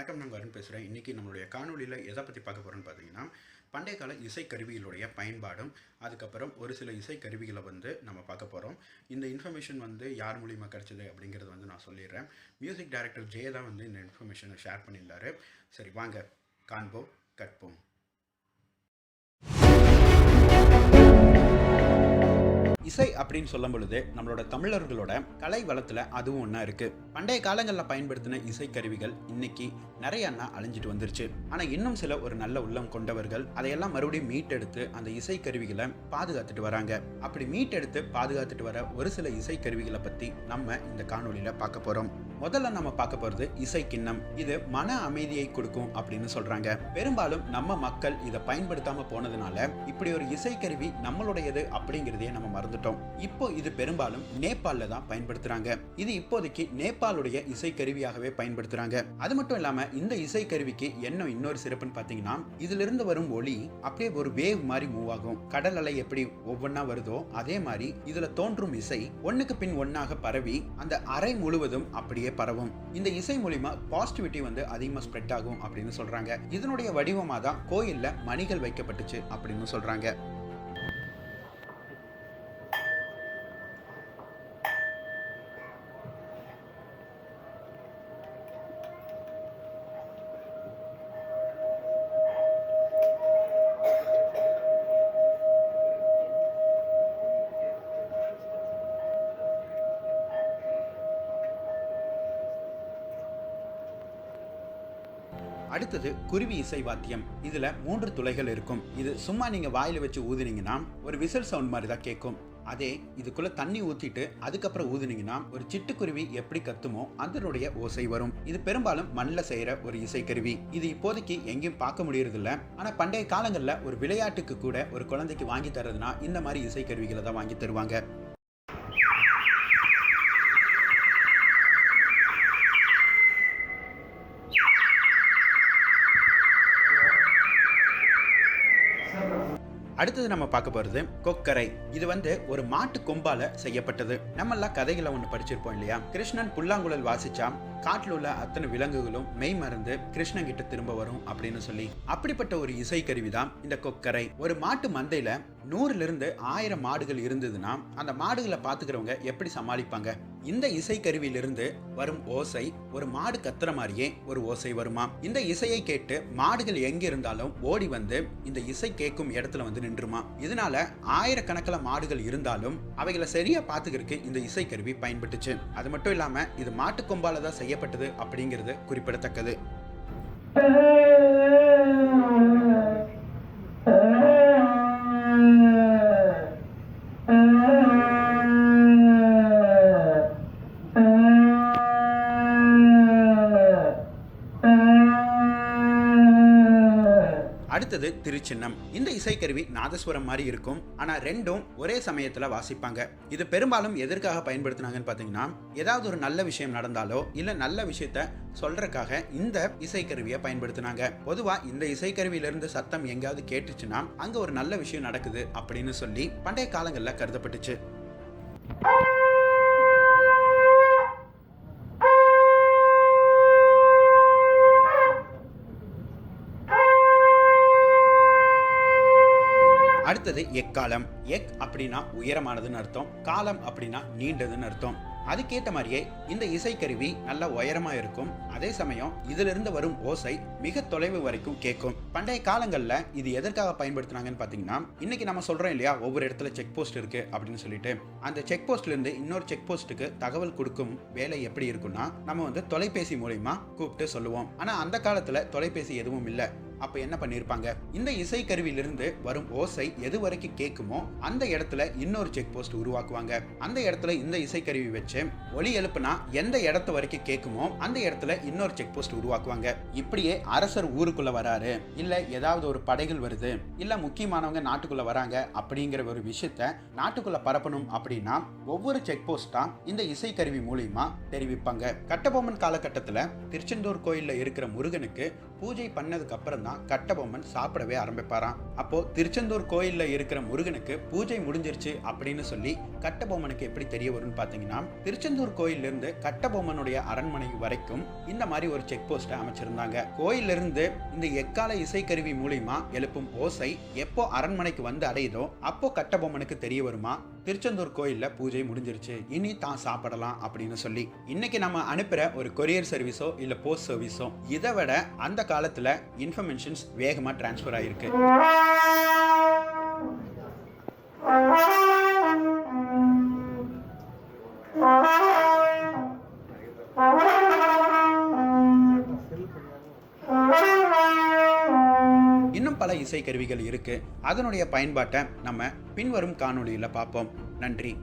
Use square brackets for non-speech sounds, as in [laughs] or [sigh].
வணக்கம் நான் அருண் பேசுகிறேன் இன்றைக்கி நம்மளுடைய காணொலியில் எதை பற்றி பார்க்க போகிறோன்னு பார்த்தீங்கன்னா பண்டைய கால இசைக்கருவிகளுடைய பயன்பாடும் அதுக்கப்புறம் ஒரு சில இசைக்கருவிகளை வந்து நம்ம பார்க்க போகிறோம் இந்த இன்ஃபர்மேஷன் வந்து யார் மூலிமா கிடச்சிது அப்படிங்கிறது வந்து நான் சொல்லிடுறேன். மியூசிக் டைரக்டர் ஜெய தான் வந்து இந்த இன்ஃபர்மேஷனை ஷேர் பண்ணியிருந்தாரு. சரி வாங்க காண்போம் கட்போம் இசை அப்படின்னு சொல்லும் பொழுது நம்மளோட தமிழர்களோட கலை வளத்தில் அதுவும் ஒன்றா இருக்குது பண்டைய காலங்களில் பயன்படுத்தின இசைக்கருவிகள் இன்னைக்கு நிறைய அண்ணா அழிஞ்சிட்டு வந்துருச்சு. ஆனால் இன்னும் சில ஒரு நல்ல உள்ளம் கொண்டவர்கள் அதையெல்லாம் மறுபடியும் மீட்டெடுத்து அந்த இசைக்கருவிகளை பாதுகாத்துட்டு வராங்க. அப்படி மீட்டெடுத்து பாதுகாத்துட்டு வர ஒரு சில இசைக்கருவிகளை பற்றி நம்ம இந்த காணொலியில் பார்க்க போகிறோம் முதல்ல நம்ம பார்க்க போகிறது இசை கிண்ணம். இது மன அமைதியை கொடுக்கும் அப்படின்னு சொல்கிறாங்க பெரும்பாலும் நம்ம மக்கள் இதை பயன்படுத்தாமல் போனதுனால இப்படி ஒரு இசைக்கருவி நம்மளுடையது அப்படிங்கிறதையே நம்ம மறந்துட்டோம். இப்போ இது பெரும்பாலும் நேபாளில் தான் பயன்படுத்துகிறாங்க இது இப்போதைக்கு நேபாளுடைய இசைக்கருவியாகவே பயன்படுத்துகிறாங்க அது மட்டும் இல்லாமல் இந்த இசைக்கருவிக்கு என்ன இன்னொரு சிறப்புன்னு பார்த்தீங்கன்னா இதிலிருந்து வரும் ஒளி அப்படியே ஒரு வேவ் மாதிரி மூவ் ஆகும். கடல் அலை எப்படி ஒவ்வொன்றா வருதோ அதே மாதிரி இதில் தோன்றும் இசை ஒன்றுக்கு பின் ஒன்றாக பரவி அந்த அறை முழுவதும் அப்படியே பரவும். இந்த இசை மூலிமா பாசிட்டிவிட்டி வந்து அதிகமா ஸ்ப்ரெட் ஆகும் அப்படின்னு சொல்றாங்க. இதனுடைய வடிவமாக தான் கோயிலில் மணிகள் வைக்கப்பட்டுச்சு அப்படின்னு சொல்றாங்க. அடுத்தது குருவி இசை வாத்தியம். இதுல மூன்று துளைகள் இருக்கும். இது சும்மா நீங்க வாயில வச்சு ஊதுனீங்கன்னா ஒரு விசில் சவுண்ட் மாதிரி தான் கேட்கும். அதே இதுக்குள்ள தண்ணி ஊத்திட்டு அதுக்கப்புறம் ஊதுனீங்கன்னா ஒரு சிட்டுக்குருவி எப்படி கத்துமோ அதனுடைய ஓசை வரும். இது பெரும்பாலும் மண்ணில் செய்யற ஒரு இசைக்கருவி இது இப்போதைக்கு எங்கேயும் பார்க்க முடியறதில்ல. ஆனா பண்டைய காலங்கள்ல ஒரு விளையாட்டுக்கு கூட ஒரு குழந்தைக்கு வாங்கி தர்றதுனா இந்த மாதிரி இசைக்கருவிகளை தான் வாங்கி தருவாங்க. அடுத்தது நம்ம பார்க்க போகிறது கொக்கரை. இது வந்து ஒரு மாட்டு கொம்பால செய்யப்பட்டது. நம்ம எல்லாம் கதைகளை ஒன்று படிச்சிருப்போம் இல்லையா? கிருஷ்ணன் புல்லாங்குழல் வாசிச்சா காட்டில் உள்ள அத்தனை விலங்குகளும் மெய் மறந்து கிருஷ்ணன் கிட்ட திரும்ப வரும் அப்படின்னு சொல்லி. அப்படிப்பட்ட ஒரு இசைக்கருவி தான் இந்த கொக்கரை. ஒரு மாட்டு மந்தையில நூறுல இருந்து ஆயிரம் மாடுகள் இருந்ததுன்னா அந்த மாடுகளை பாத்துக்கிறவங்க எப்படி சமாளிப்பாங்க? இந்த இசைக்கருவியிலிருந்து வரும் ஓசை ஒரு மாடு கத்துற மாதிரியே ஒரு ஓசை வருமா? இந்த இசையை கேட்டு மாடுகள் எங்க இருந்தாலும் ஓடி வந்து இந்த இசை கேட்கும் இடத்துல வந்து நின்றுமா? இதனால ஆயிரக்கணக்கில் மாடுகள் இருந்தாலும் அவைகளை சரியா பாத்துக்கிறதுக்கு இந்த இசைக்கருவி பயன்பட்டுச்சு. அது மட்டும் இல்லாம இது மாட்டு கொம்பால தான் செய்யப்பட்டது அப்படிங்கிறது குறிப்பிடத்தக்கது. [laughs] அடுத்தது திருச்சின்னம். இந்த இசைக்கருவி நாதஸ்வரம் மாதிரி இருக்கும். ஆனா ரெண்டும் ஒரே சமயத்துல வாசிப்பாங்க. இது பெரும்பாலும் எதற்காக பயன்படுத்தினாங்கன்னு பாத்தீங்கன்னா ஏதாவது ஒரு நல்ல விஷயம் நடந்தாலோ இல்ல நல்ல விஷயத்த சொல்றதுக்காக இந்த இசைக்கருவியை பயன்படுத்தினாங்க. பொதுவா இந்த இசைக்கருவியிலிருந்து சத்தம் எங்கேயாவது கேட்டுச்சுன்னா அங்க ஒரு நல்ல விஷயம் நடக்குது அப்படின்னு சொல்லி பண்டைய காலங்களில் கருதப்பட்டுச்சு. அடுத்தது எக்காலம். எக் அப்படின்னா உயரமானதுன்னு அர்த்தம். காலம் அப்படின்னா நீண்டதுன்னு அர்த்தம். அதுக்கேற்ற மாதிரியே இந்த இசைக்கருவி நல்ல உயரமா இருக்கும். அதே சமயம் இதிலிருந்து வரும் ஓசை மிக தொலைவு வரைக்கும் கேட்கும். பண்டைய காலங்களில் இது எதற்காக பயன்படுத்தினாங்கன்னு பார்த்தீங்கன்னா இன்னைக்கு நம்ம சொல்றோம் இல்லையா ஒவ்வொரு இடத்துல செக் போஸ்ட் இருக்கு அப்படின்னு சொல்லிட்டு. அந்த செக் போஸ்ட்ல இருந்து இன்னொரு செக் போஸ்ட்டுக்கு தகவல் கொடுக்கும் வேலை எப்படி இருக்கும்னா நம்ம வந்து தொலைபேசி மூலயமா கூப்பிட்டு சொல்லுவோம். ஆனா அந்த காலத்துல தொலைபேசி எதுவும் இல்லை. அப்ப என்ன பண்ணிருப்பாங்க? இந்த இசைக்கருவியிலிருந்து வரும் ஓசை எது வரைக்கும் கேட்குமோ அந்த இடத்துல இன்னொரு செக் போஸ்ட் உருவாக்குவாங்க. அந்த இடத்துல இந்த இசைக்கருவி வச்சு ஒலி எழுப்புனா எந்த இடத்து வரைக்கும் கேட்குமோ அந்த இடத்துல இன்னொரு செக் போஸ்ட் உருவாக்குவாங்க. இப்படியே அரசர் ஊருக்குள்ள வராரு. இல்ல ஏதாவது ஒரு படைகள் வருது. இல்ல முக்கியமானவங்க நாட்டுக்குள்ள வராங்க அப்படிங்கிற ஒரு விஷயத்த நாட்டுக்குள்ள பரப்பணும் அப்படின்னா ஒவ்வொரு செக் போஸ்டா இந்த இசைக்கருவி மூலியமா தெரிவிப்பாங்க. கட்டபொம்மன் காலகட்டத்துல திருச்செந்தூர் கோயில்ல இருக்கிற முருகனுக்கு பூஜை பண்ணதுக்கு அப்புறம் தான் கட்டபொம்மன் சாப்பிடவே ஆரம்பிப்பாராம். அப்போ திருச்செந்தூர் கோயில்ல இருக்கிற முருகனுக்கு பூஜை முடிஞ்சிருச்சு அப்படின்னு சொல்லி கட்டபொம்மனுக்கு எப்படி தெரிய வரும்னு பார்த்தீங்கன்னா திருச்செந்தூர் கோயில்ல இருந்து கட்டபொம்மனுடைய அரண்மனை வரைக்கும் இந்த மாதிரி ஒரு செக் போஸ்ட்டை அமைச்சிருந்தாங்க. கோயில்ல இருந்து இந்த எக்கால இசைக்கருவி மூலியமா எழுப்பும் ஓசை எப்போ அரண்மனைக்கு வந்து அடையுதோ அப்போ கட்டபொம்மனுக்கு தெரிய வருமா? திருச்செந்தூர் கோயிலில் பூஜை முடிஞ்சிருச்சு. இனி தான் சாப்பிடலாம் அப்படின்னு சொல்லி. இன்னைக்கு நம்ம அனுப்புற ஒரு கொரியர் சர்வீஸோ இல்லை போஸ்ட் சர்வீஸோ இதை விட அந்த காலத்தில் இன்ஃபர்மேஷன்ஸ் வேகமாக டிரான்ஸ்ஃபர் ஆகிருக்கு பல இசை கருவிகள் இருக்கு. அதனுடைய பயன்பாட்டை நம்ம பின்வரும் காணொலியில் பார்ப்போம். நன்றி.